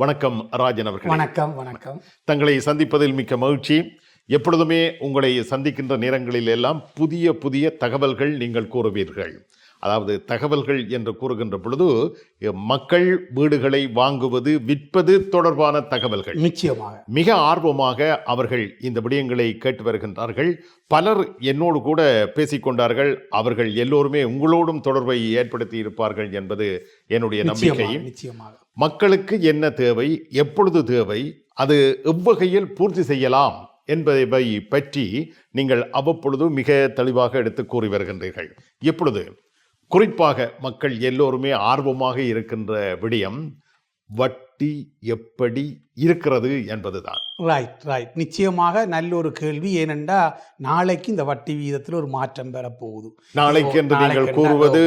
வணக்கம் ராஜன் அவர்கள். வணக்கம் வணக்கம். தங்களை சந்திப்பதில் மிக்க மகிழ்ச்சி. எப்பொழுதுமே உங்களை சந்திக்கின்ற நேரங்களில் எல்லாம் புதிய புதிய தகவல்கள் நீங்கள் கூறுவீர்கள். அதாவது தகவல்கள் என்று கூறுகின்ற பொழுது மக்கள் வீடுகளை வாங்குவது விற்பது தொடர்பான தகவல்கள். நிச்சயமாக. மிக ஆர்வமாக அவர்கள் இந்த விடயங்களை கேட்டு வருகின்றார்கள். பலர் என்னோடு கூட பேசிக்கொண்டார்கள் அவர்கள் எல்லோருமே உங்களோடும் தொடர்பை ஏற்படுத்தி இருப்பார்கள் என்பது என்னுடைய நம்பிக்கை. மக்களுக்கு என்ன தேவை எப்பொழுது தேவை அது எவ்வகையில் பூர்த்தி செய்யலாம் என்பதை பற்றி நீங்கள் அவ்வப்பொழுது மிக தெளிவாக எடுத்து கூறி வருகின்றீர்கள். இப்பொழுது குறிப்பாக மக்கள் எல்லோருமே ஆர்வமாக இருக்கின்ற விடயம் வட்டி எப்படி இருக்கிறது என்பதுதான். ரைட் ரைட் நிச்சயமாக நல்ல ஒரு கேள்வி. ஏனென்றா நாளைக்கு இந்த வட்டி வீதத்தில் ஒரு மாற்றம் பெறப்போகுது நாளைக்கு என்று நீங்கள் கூறுவது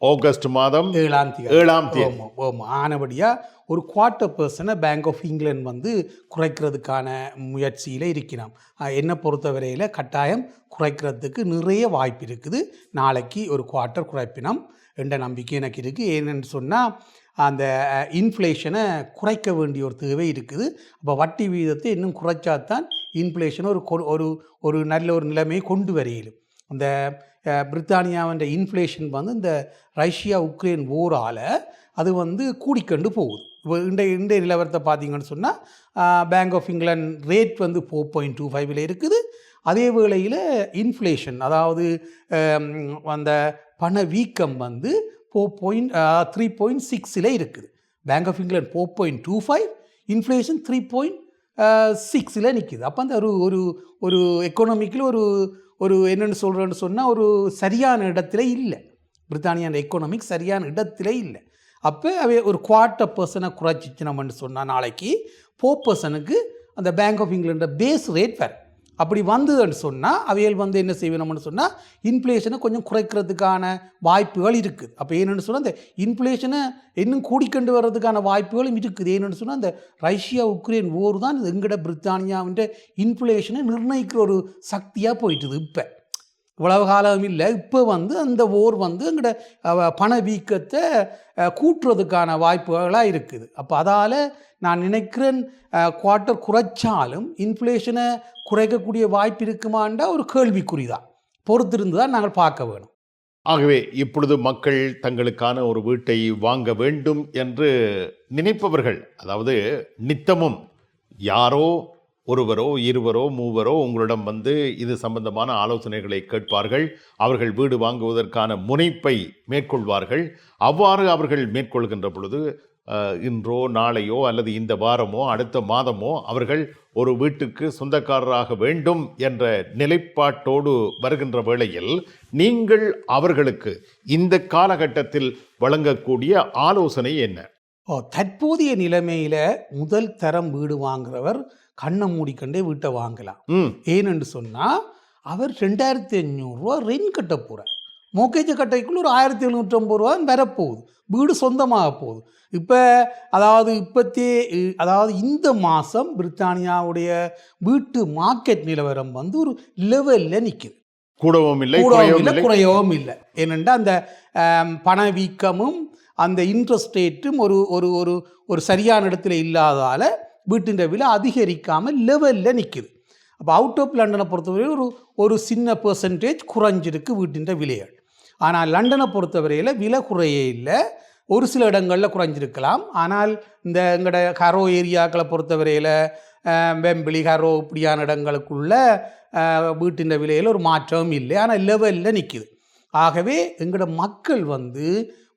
ஆகஸ்ட் மாதம் ஏழாம் தேதி. ஏழாம் தேதி. ஆனபடியாக ஒரு குவார்ட்டர் பர்சனை பேங்க் ஆஃப் இங்கிலாந்து வந்து குறைக்கிறதுக்கான முயற்சியில் இருக்கிறான். அஹ் என்னை பொறுத்தவரையில் கட்டாயம் குறைக்கிறதுக்கு நிறைய வாய்ப்பு இருக்குது. நாளைக்கு ஒரு குவார்ட்டர் குறைப்பினம் என்ற நம்பிக்கை எனக்கு இருக்குது ஏன்னு சொன்னால் அந்த இன்ஃப்ளேஷனை குறைக்க வேண்டிய ஒரு தேவை இருக்குது. அப்போ வட்டி வீதத்தை இன்னும் குறைச்சாதான் இன்ஃப்ளேஷனை ஒரு ஒரு ஒரு நல்ல ஒரு நிலைமையை கொண்டு வரையிலும் அந்த பிரித்தானியாவின் இன்ஃப்ளேஷன் வந்து இந்த ரஷ்யா உக்ரைன் ஓரால் அது வந்து கூடிக்கொண்டு போகுது. இப்போ இன்றைய இன்றைய நிலவரத்தை பார்த்தீங்கன்னு சொன்னால் பேங்க் ஆஃப் இங்கிலாந்து ரேட் வந்து ஃபோர் பாயிண்ட் டூ ஃபைவ்ல இருக்குது. அதே வேளையில் இன்ஃப்ளேஷன் அதாவது அந்த பண வீக்கம் வந்து ஃபோர் பாயிண்ட் த்ரீ பாயிண்ட் சிக்ஸில் இருக்குது. Bank of England four point two five inflation three point சிக்ஸில் நிற்கிது அப்போ அந்த ஒரு ஒரு ஒரு எக்கனாமிக்கில் ஒரு ஒரு என்னென்னு சொல்கிறேன்னு சொன்னால் ஒரு சரியான இடத்துல இல்லை. பிரித்தானியான எக்கனாமிக் சரியான இடத்துல இல்லை. அப்போ அவை ஒரு குவார்ட்டர் பர்சனை குறைச்சிச்சு நம்மன்னு சொன்னால் நாளைக்கு ஃபோர் பர்சனுக்கு அந்த பேங்க் ஆஃப் இங்கிலாண்ட பேஸ் ரேட் வேறு. அப்படி வந்ததுன்னு சொன்னால் அவைகள் வந்து என்ன செய்யணும்னு சொன்னால் இன்ஃப்ளேஷனை கொஞ்சம் குறைக்கிறதுக்கான வாய்ப்புகள் இருக்குது அப்போ என்னென்னு சொன்னால் அந்த இன்ஃப்ளேஷனை இன்னும் கூடிக்கொண்டு வர்றதுக்கான வாய்ப்புகளும் இருக்குது. என்னென்னு சொன்னால் அந்த ரஷ்யா உக்ரைன் ஓர் தான் எங்கட பிரித்தானியாவின் இன்ஃப்ளேஷனை நிர்ணயிக்கிற ஒரு சக்தியாக போயிட்டுது இப்போ. இவ்வளவு காலம் இல்லை. இப்போ வந்து அந்த ஓர் வந்து எங்கட பண பணவீக்கத்தை கூட்டுறதுக்கான வாய்ப்புகளாக இருக்குது. அப்போ அதால் நான் நினைக்கிறேன் குவார்ட்டர் குறைச்சாலும் இன்ஃப்ளேஷனை குறைக்கக்கூடிய வாய்ப்பு இருக்குமாண்டா ஒரு கேள்விக்குறி தான் பொறுத்திருந்து தான் நாங்கள் பார்க்க வேணும். ஆகவே இப்பொழுது மக்கள் தங்களுக்கான ஒரு வீட்டை வாங்க வேண்டும் என்று நினைப்பவர்கள் அதாவது நித்தமும் யாரோ ஒருவரோ இருவரோ மூவரோ உங்களிடம் வந்து இது சம்பந்தமான ஆலோசனைகளை கேட்பார்கள். அவர்கள் வீடு வாங்குவதற்கான முனைப்பை மேற்கொள்வார்கள். அவ்வாறு அவர்கள் மேற்கொள்கின்ற பொழுது இன்றோ நாளையோ அல்லது இந்த வாரமோ அடுத்த மாதமோ அவர்கள் ஒரு வீட்டுக்கு சொந்தக்காரராக வேண்டும் என்ற நிலைப்பாட்டோடு வருகின்ற வேளையில் நீங்கள் அவர்களுக்கு இந்த காலகட்டத்தில் வழங்கக்கூடிய ஆலோசனை என்ன? தற்போதைய நிலைமையில் முதல் தரம் வீடு வாங்குறவர் கண்ணை மூடிக்கொண்டே வீட்டை வாங்கலாம். ம். ஏனென்று சொன்னால் அவர் ரெண்டாயிரத்தி அஞ்சூறுரூவா ரெண்ட் கட்ட போகிறார் மோக்கேஜ கட்டைக்குள்ள ஒரு ஆயிரத்தி எழுநூற்றம்பது ரூபா வரப்போகுது. வீடு சொந்தமாக போகுது. இப்போ அதாவது இப்பத்தே அதாவது இந்த மாதம் பிரித்தானியாவுடைய வீட்டு மார்க்கெட் நிலவரம் வந்து ஒரு லெவலில் நிற்குது கூடவும் இல்லை கூடவும் இல்லை குறையவும் இல்லை. ஏனென்றால் அந்த பணவீக்கமும் அந்த இன்ட்ரெஸ்ட் ரேட்டும் ஒரு ஒரு ஒரு ஒரு சரியான இடத்துல இல்லாதால வீட்டின் விலை அதிகரிக்காமல் லெவலில் நிற்குது அப்போ அவுட் ஆஃப் லண்டனை பொறுத்தவரையில் ஒரு ஒரு சின்ன பெர்சன்டேஜ் குறைஞ்சிருக்கு வீட்டின் விலைகள். ஆனால் லண்டனை பொறுத்தவரையில் விலை குறையே இல்லை. ஒரு சில இடங்களில் குறைஞ்சிருக்கலாம். ஆனால் இந்த எங்களோட ஹரோ ஏரியாக்களை பொறுத்தவரையில் வெம்பிளி ஹரோ இப்படியான இடங்களுக்குள்ள வீட்டின்ற வீட்டின் விலையில் ஒரு மாற்றமும் இல்லை. ஆனால் லெவலில் நிற்கிது ஆகவே எங்களோட மக்கள் வந்து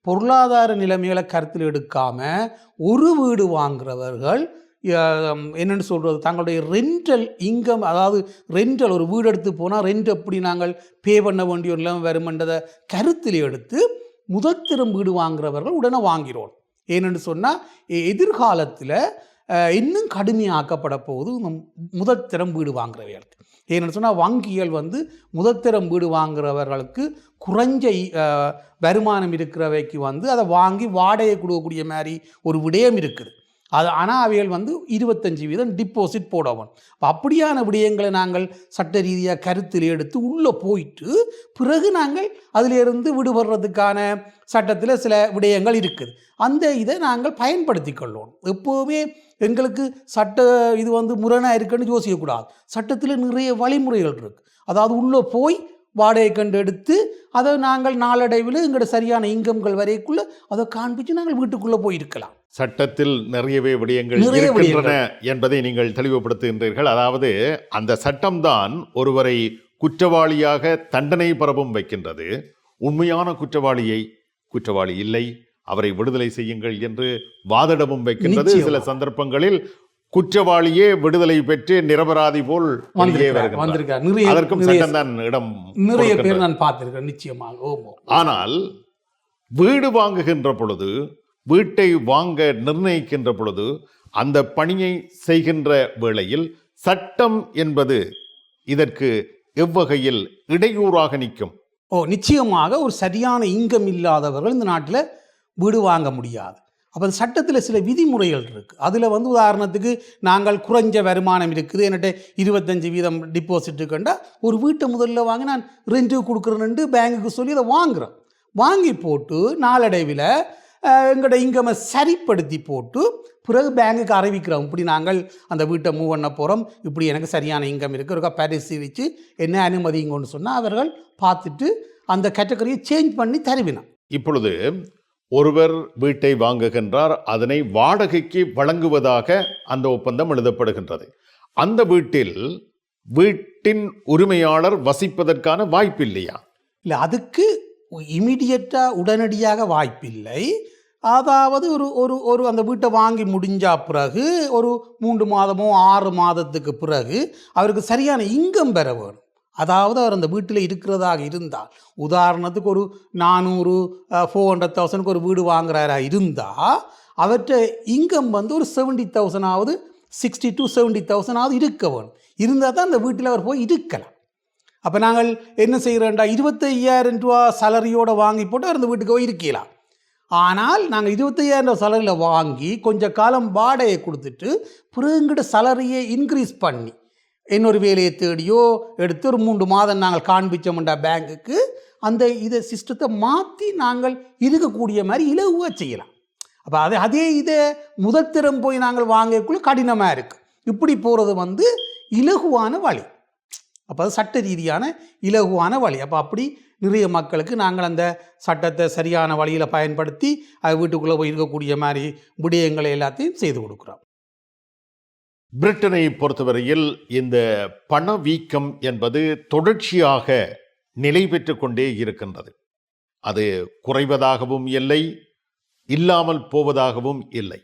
பொருளாதார நிலைமைகளை கருத்தில் எடுக்காமல் ஒரு வீடு வாங்குறவர்கள் என்னென்னு சொல்கிறது தங்களுடைய ரெண்டல் இன்கம் அதாவது ரெண்டல் ஒரு வீடு எடுத்து போனால் ரெண்ட் எப்படி நாங்கள் பே பண்ண வேண்டிய ஒரு நிலைமை வருமென்றதை கருத்தில் எடுத்து முதத்திரம் வீடு வாங்குறவர்கள் உடனே வாங்கிறோம் ஏனென்று சொன்னால் எதிர்காலத்தில் இன்னும் கடுமையாக்கப்பட போகுது நம் முதல் வீடு வாங்குறவர்களுக்கு. ஏன்னு சொன்னால் வங்கிகள் வந்து முதத்திரம் வீடு வாங்குறவர்களுக்கு குறைஞ்ச வருமானம் இருக்கிறவைக்கு வந்து அதை வாங்கி வாடகை கொடுக்கக்கூடிய மாதிரி ஒரு விடயம் இருக்குது. அது ஆனால் அவைகள் வந்து இருபத்தஞ்சி வீதம் டிப்போசிட் போடவும். அப்போ அப்படியான விடயங்களை நாங்கள் சட்ட ரீதியாக கருத்தில் எடுத்து உள்ளே போயிட்டு பிறகு நாங்கள் அதிலிருந்து விடுபடுறதுக்கான சட்டத்தில் சில விடயங்கள் இருக்குது. அந்த இதை நாங்கள் பயன்படுத்தி கொள்ளணும் எப்போவுமே எங்களுக்கு சட்ட இது வந்து முரணாக இருக்குன்னு யோசிக்கக்கூடாது. சட்டத்தில் நிறைய வழிமுறைகள் இருக்குது அதாவது உள்ளே போய் வாடகை கண்டு எடுத்து அதை நாங்கள் நாளடைவில் எங்களோட சரியான இன்கம்கள் வரைக்குள்ளே அதை காண்பித்து நாங்கள் வீட்டுக்குள்ளே போய் இருக்கலாம் சட்டத்தில் நிறையவே விடயங்கள் இருக்கின்றன என்பதை நீங்கள் தெளிவுபடுத்துகின்றீர்கள். அதாவது அந்த சட்டம்தான் ஒருவரை குற்றவாளியாக தண்டனை பெறவும் வைக்கின்றது. உண்மையான குற்றவாளியை குற்றவாளி இல்லை அவரை விடுதலை செய்யுங்கள் என்று வாதிடவும் வைக்கின்றது. சில சந்தர்ப்பங்களில் குற்றவாளியே விடுதலை பெற்று நிரபராதி போல் அதற்கும் நிறைய சட்டம் தான் இடம் நிறைய. பேர் நான் பார்த்துருக்கேன் நிச்சயமாக. ஆனால் வீடு வாங்குகின்ற பொழுது வீட்டை வாங்க நிர்ணயிக்கின்ற பொழுது அந்த பணியை செய்கின்ற வேளையில் சட்டம் என்பது இதற்கு எவ்வகையில் இடையூறாக நிற்கும்? ஓ நிச்சயமாக ஒரு சரியான இன்கம் இல்லாதவர்கள் இந்த நாட்டில் வீடு வாங்க முடியாது. அப்போ அந்த சட்டத்தில் சில விதிமுறைகள் இருக்குது அதில் வந்து உதாரணத்துக்கு நாங்கள் குறைஞ்ச வருமானம் இருக்குது என்கிட்ட இருபத்தஞ்சி வீதம் டிபாசிட்டு கண்டா ஒரு வீட்டை முதல்ல வாங்கி நான் ரெண்டு கொடுக்குறேன்ட்டு பேங்குக்கு சொல்லி அதை வாங்குறோம் வாங்கி போட்டு நாளடைவில் எங்களோட இன்கமை சரிப்படுத்தி போட்டு பிறகு பேங்குக்கு அறிவிக்கிறோம். இப்படி நாங்கள் அந்த வீட்டை மூவ் பண்ண போகிறோம் இப்படி எனக்கு சரியான இன்கம் இருக்குது ஒருக்கா பரிசீலித்து என்ன அனுமதிங்கன்னு சொன்னால் அவர்கள் பார்த்துட்டு அந்த கேட்டகரியை சேஞ்ச் பண்ணி தருவினோம் இப்பொழுது ஒருவர் வீட்டை வாங்குகின்றார். அதனை வாடகைக்கு வழங்குவதாக அந்த ஒப்பந்தம் எழுதப்படுகின்றது. அந்த வீட்டில் வீட்டின் உரிமையாளர் வசிப்பதற்கான வாய்ப்பு இல்லையா இல்லை அதுக்கு இமிடியட்டாக உடனடியாக வாய்ப்பில்லை. அதாவது ஒரு ஒரு ஒரு அந்த வீட்டை வாங்கி முடிஞ்சா பிறகு ஒரு மூன்று மாதமோ ஆறு மாதத்துக்கு பிறகு அவருக்கு சரியான இன்கம் பெற வேணும். அதாவது அவர் அந்த வீட்டில் இருக்கிறதாக இருந்தால் உதாரணத்துக்கு ஒரு நானூறு ஃபோர் ஹண்ட்ரட் தௌசண்ட்க்கு ஒரு வீடு வாங்குறாரா இருந்தால் அவர்கிட்ட இன்கம் வந்து ஒரு செவன்டி தௌசண்டாவது சிக்ஸ்டி டு செவன்டி தௌசண்டாவது இருக்க வேணும். இருந்தால் தான் அந்த வீட்டில் அவர் போய் இருக்கலாம். அப்போ நாங்கள் என்ன செய்கிறோண்டா இருபத்தையாயிரம் ரூபா சேலரியோடு வாங்கி போட்டு அவர் அந்த வீட்டுக்கு போய் இருக்கலாம். ஆனால் நாங்கள் இருபத்தையாயிரம் சலரியில் வாங்கி கொஞ்ச காலம் வாடகையை கொடுத்துட்டு பிறகு சலரியை இன்க்ரீஸ் பண்ணி இன்னொரு வேலையை தேடியோ எடுத்து ஒரு மூன்று மாதம் நாங்கள் காண்பிச்சோம்டா பேங்குக்கு அந்த இதை சிஸ்டத்தை மாற்றி நாங்கள் இருக்கக்கூடிய மாதிரி இலகுவாக செய்யலாம். அப்போ அது அதே இதை முதற்திறம் போய் நாங்கள் வாங்கக்குள்ளே கடினமாக இருக்குது இப்படி போகிறது வந்து இலகுவான வழி. அப்போ அது சட்ட ரீதியான இலகுவான வழி. அப்போ அப்படி நிறைய மக்களுக்கு நாங்கள் அந்த சட்டத்தை சரியான வழியில் பயன்படுத்தி அது வீட்டுக்குள்ளே போய் இருக்கக்கூடிய மாதிரி விடயங்களை எல்லாத்தையும் செய்து கொடுக்குறோம். பிரிட்டனை பொறுத்தவரையில் இந்த பணவீக்கம் என்பது தொடர்ச்சியாக நிலை பெற்று கொண்டே இருக்கின்றது. அது குறைவதாகவும் இல்லை இல்லாமல் போவதாகவும் இல்லை.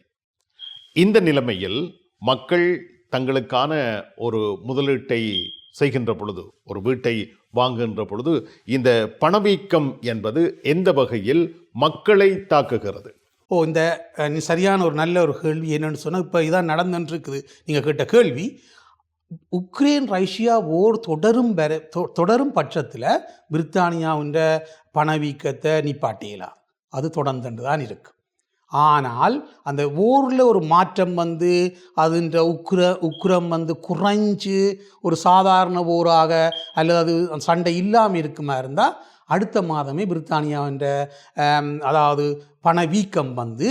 இந்த நிலைமையில் மக்கள் தங்களுக்கான ஒரு முதலீட்டை செய்கின்ற பொழுது ஒரு வீட்டை வாங்குகின்ற பொழுது இந்த பணவீக்கம் என்பது எந்த வகையில் மக்களை தாக்குகிறது? ஓ இந்த நீ சரியான ஒரு நல்ல ஒரு கேள்வி என்னன்னு சொன்னால் இப்போ இதான் நடந்துன்னு இருக்குது நீங்கள் கேட்ட கேள்வி உக்ரைன் ரஷ்யா ஓர் தொடரும் பெற தொ- தொடரும் பட்சத்தில் பிரித்தானியாவுன்ற பணவீக்கத்தை நிப்பாட்டியலாம் அது தொடர்ந்துட்டு தான் இருக்குது ஆனால் அந்த ஓரில் ஒரு மாற்றம் வந்து அதுன்ற உக்ர உக்ரம் வந்து குறைஞ்சு ஒரு சாதாரண போராக அல்லது அது சண்டை இல்லாமல் இருக்குமா இருந்தால் அடுத்த மாதமே பிரித்தானியாவின்ற ஆம், அதாவது பணவீக்கம் வந்து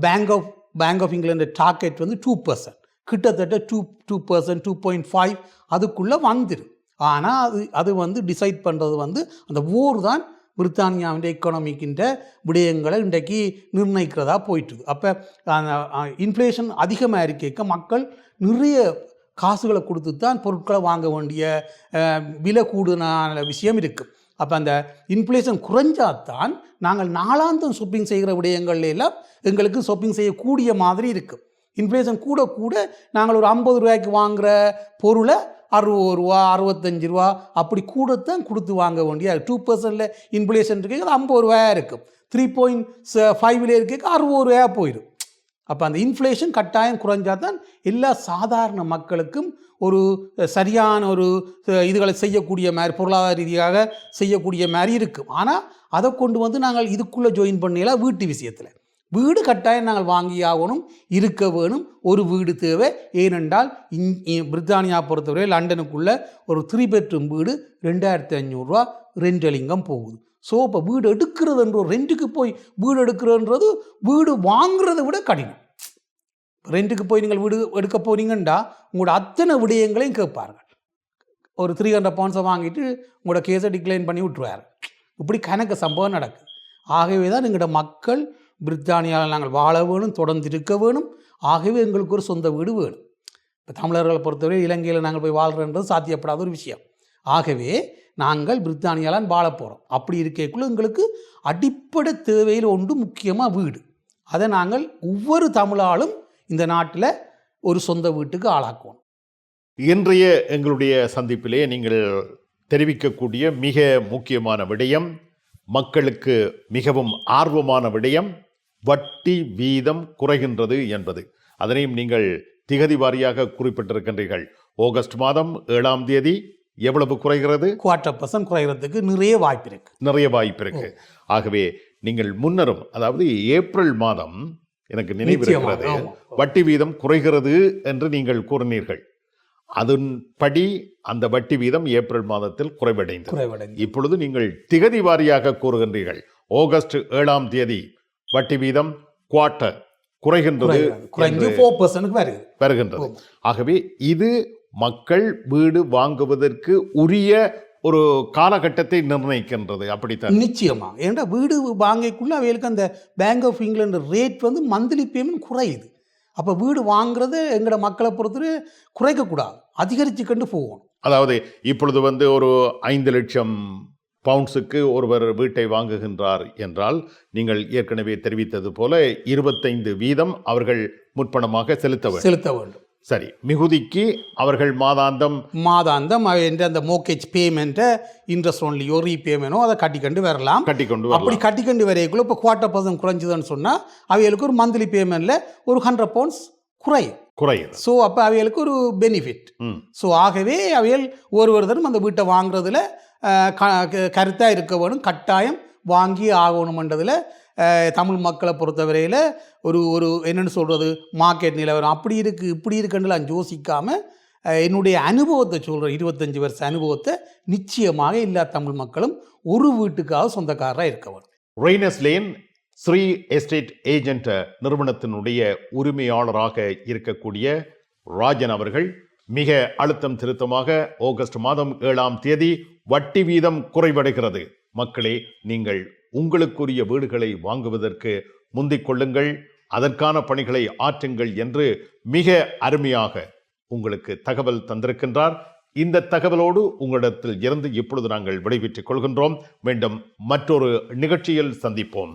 bank of bank of England target வந்து டூ பர்சன்ட் கிட்டத்தட்ட two two percent two point five அதுக்குள்ளே வந்துடும் ஆனால் அது அது வந்து டிசைட் பண்ணுறது வந்து அந்த ஓர் தான் பிரித்தானியாவின் எக்கனாமிக்கின்ற விடயங்களை இன்றைக்கு நிர்ணயிக்கிறதா போயிட்டுது. அப்போ இன்ஃப்ளேஷன் அதிகமாக இருக்க மக்கள் நிறைய காசுகளை கொடுத்து தான் பொருட்களை வாங்க வேண்டிய விலை கூடுதலான விஷயம் இருக்குது அப்போ அந்த இன்ஃப்ளேஷன் குறைஞ்சாதான் நாங்கள் நாளாந்தம் ஷாப்பிங் செய்கிற விடயங்கள்ல எல்லாம் எங்களுக்கு ஷாப்பிங் செய்யக்கூடிய மாதிரி இருக்குது இன்ஃப்ளேஷன் கூட கூட நாங்கள் ஒரு ஐம்பது ரூபாய்க்கு வாங்குகிற பொருளை அறுபது ரூபா அறுபத்தஞ்சு ரூபா அப்படி கூடத்தான் கொடுத்து வாங்க வேண்டிய டூ பர்சன்டில் இன்ஃப்ளேஷன் இருக்கு அது ஐம்பது ரூபாயா இருக்கும். த்ரீ பாயிண்ட் ஃபைவ்ல இருக்க அறுபது ரூபாயாக போயிடும். அப்போ அந்த இன்ஃப்ளேஷன் கட்டாயம் குறைஞ்சா தான் எல்லா சாதாரண மக்களுக்கும் ஒரு சரியான ஒரு இதுகளை செய்யக்கூடிய மாதிரி பொருளாதார ரீதியாக செய்யக்கூடிய மாதிரி இருக்கும். ஆனால் அதை கொண்டு வந்து நாங்கள் இதுக்குள்ளே ஜாயின் பண்ணல வீட்டு விஷயத்தில். வீடு கட்டாயம் நாங்கள் வாங்கியாகணும் இருக்க வேணும். ஒரு வீடு தேவை. ஏனென்றால் இங் பிரித்தானியா பொறுத்தவரை லண்டனுக்குள்ள ஒரு த்ரீ பெட்ரூம் வீடு ரெண்டாயிரத்தி ஐநூறுரூவா ரெண்டலிங்கம் போகுது. ஸோ இப்போ வீடு எடுக்கிறதுன்ற ரெண்ட்டுக்கு போய் வீடு எடுக்கிறதுன்றது வீடு வாங்குறதை விட கடினம். ரெண்ட்டுக்கு போய் நீங்கள் வீடு எடுக்க போறீங்கண்டா உங்களோட அத்தனை விடயங்களையும் கேட்பார்கள். ஒரு த்ரீ ஹண்ட்ரட் பவுண்ட்ஸை வாங்கிட்டு உங்களோட கேஸை டிக்ளைன் பண்ணி விட்டுருவார். இப்படி கணக்கு சம்பவம் நடக்குது. ஆகவே தான் எங்களோட மக்கள் பிரித்தானியாவில் நாங்கள் வாழ வேணும் தொடர்ந்து இருக்க வேணும். ஆகவே எங்களுக்கு ஒரு சொந்த வீடு வேணும். இப்போ தமிழர்களை பொறுத்தவரை இலங்கையில் நாங்கள் போய் வாழ்கிறன்றது சாத்தியப்படாத ஒரு விஷயம். ஆகவே நாங்கள் பிரித்தானியாலான் வாழ போகிறோம் அப்படி இருக்கக்குள்ள எங்களுக்கு அடிப்படை தேவையில் ஒன்று முக்கியமாக வீடு. அதை நாங்கள் ஒவ்வொரு தமிழாலும் இந்த நாட்டில் ஒரு சொந்த வீட்டுக்கு ஆளாக்குவோம். இன்றைய எங்களுடைய சந்திப்பிலே நீங்கள் தெரிவிக்கக்கூடிய மிக முக்கியமான விடயம் மக்களுக்கு மிகவும் ஆர்வமான விடயம் வட்டி வீதம் குறைகின்றது என்பது. அதனையும் நீங்கள் திகதி வாரியாக குறிப்பிட்டிருக்கின்றீர்கள். ஆகஸ்ட் மாதம் ஏழாம் தேதி எவ்வளவு குறைகிறது? குவார்ட்டர் பர்சன்ட் குறைகிறதுக்கு நிறைய வாய்ப்பு இருக்குது நிறைய வாய்ப்பு இருக்கு. ஆகவே நீங்கள் முன்னரும் அதாவது ஏப்ரல் மாதம் எனக்கு நினைவு நிச்சயமாக, இருக்கிறது ஆமா. வட்டி வீதம் குறைகிறது என்று நீங்கள் கூறினீர்கள். அதன்படி அந்த வட்டி வீதம் ஏப்ரல் மாதத்தில் குறைவடைந்தது. குறைவடைந்து இப்பொழுது நீங்கள் திகதி வாரியாக கூறுகின்றீர்கள். ஆகஸ்ட் ஏழாம் தேதி வட்டி வீதம் குவார்ட்டர் குறைகின்றது என்று ஃபோர் பர்சன்ட்டுக்கு வருகின்றது. ஆகவே இது மக்கள் வீடு வாங்குவதற்கு உரிய ஒரு காலகட்டத்தை நிர்ணயிக்கின்றது. அப்படித்தான். நிச்சயமாக ஏன்டா வீடு வாங்கக்குள்ள அவைகளுக்கு அந்த பேங்க் ஆஃப் இங்கிலாந்து ரேட் வந்து மந்த்லி பேமெண்ட் குறையுது. அப்போ வீடு வாங்குறது எங்களோட மக்களை பொறுத்தவரை குறைக்கக்கூடாது. அதிகரித்து கொண்டு போகணும். அதாவது இப்பொழுது வந்து ஒரு ஐந்து லட்சம் பவுண்ட்ஸுக்கு ஒருவர் வீட்டை வாங்குகின்றார் என்றால் நீங்கள் ஏற்கனவே தெரிவித்தது போல இருபத்தைந்து வீதம் அவர்கள் முற்பணமாக செலுத்த வேண்டும். செலுத்த வேண்டும். சரி மிகுதிக்கு அவர்கள் மாதாந்தம். மாதாந்தம் என்ற அந்த மோக்கேஜ் பேமெண்ட்டை இன்ட்ரெஸ்ட் ஒன்லியோ ரீபேமெண்ட்டோ அதை கட்டிக்கொண்டு வரலாம். கட்டிக்கொண்டு அப்படி கட்டிக்கொண்டு வரைக்குள்ள இப்போ குவார்ட்டர் பர்சன்ட் குறைஞ்சதுன்னு சொன்னால் அவைகளுக்கு ஒரு மந்த்லி பேமெண்ட்டில் ஒரு ஹண்ட்ரட் பவுண்ட்ஸ் குறையும். குறையுது. ஸோ அப்போ அவைகளுக்கு ஒரு பெனிஃபிட் ஸோ ஆகவே அவைகள் ஒருவருத்தரும் அந்த வீட்டை வாங்குறதுல கருத்தாக இருக்க வேணும் கட்டாயம் வாங்கி ஆகணுமன்றதில் தமிழ் மக்களை பொறுத்தவரையில் ஒரு ஒரு என்னென்னு சொல்கிறது மார்க்கெட் நிலவரம். அப்படி இருக்குது இப்படி இருக்குன்னுலாம் யோசிக்காமல் என்னுடைய அனுபவத்தை சொல்கிறேன் இருபத்தஞ்சி வருஷ அனுபவத்தை நிச்சயமாக எல்லா தமிழ் மக்களும் ஒரு வீட்டுக்காக சொந்தக்காரராக இருக்க வேணும். Rayners Lane Sri estate agent நிறுவனத்தினுடைய உரிமையாளராக இருக்கக்கூடிய ராஜன் அவர்கள் மிக அழுத்தம் திருத்தமாக ஆகஸ்ட் மாதம் ஏழாம் தேதி வட்டி வீதம் குறைவடைகிறது. மக்களே நீங்கள் உங்களுக்குரிய வீடுகளை வாங்குவதற்கு முந்திக் கொள்ளுங்கள். அதற்கான பணிகளை ஆற்றுங்கள் என்று மிக அருமையாக உங்களுக்கு தகவல் தந்திருக்கின்றார். இந்த தகவலோடு உங்களிடத்தில் இருந்து இப்பொழுது நாங்கள் விடைபெற்றுக் கொள்கின்றோம். மீண்டும் மற்றொரு நிகழ்ச்சியில் சந்திப்போம்.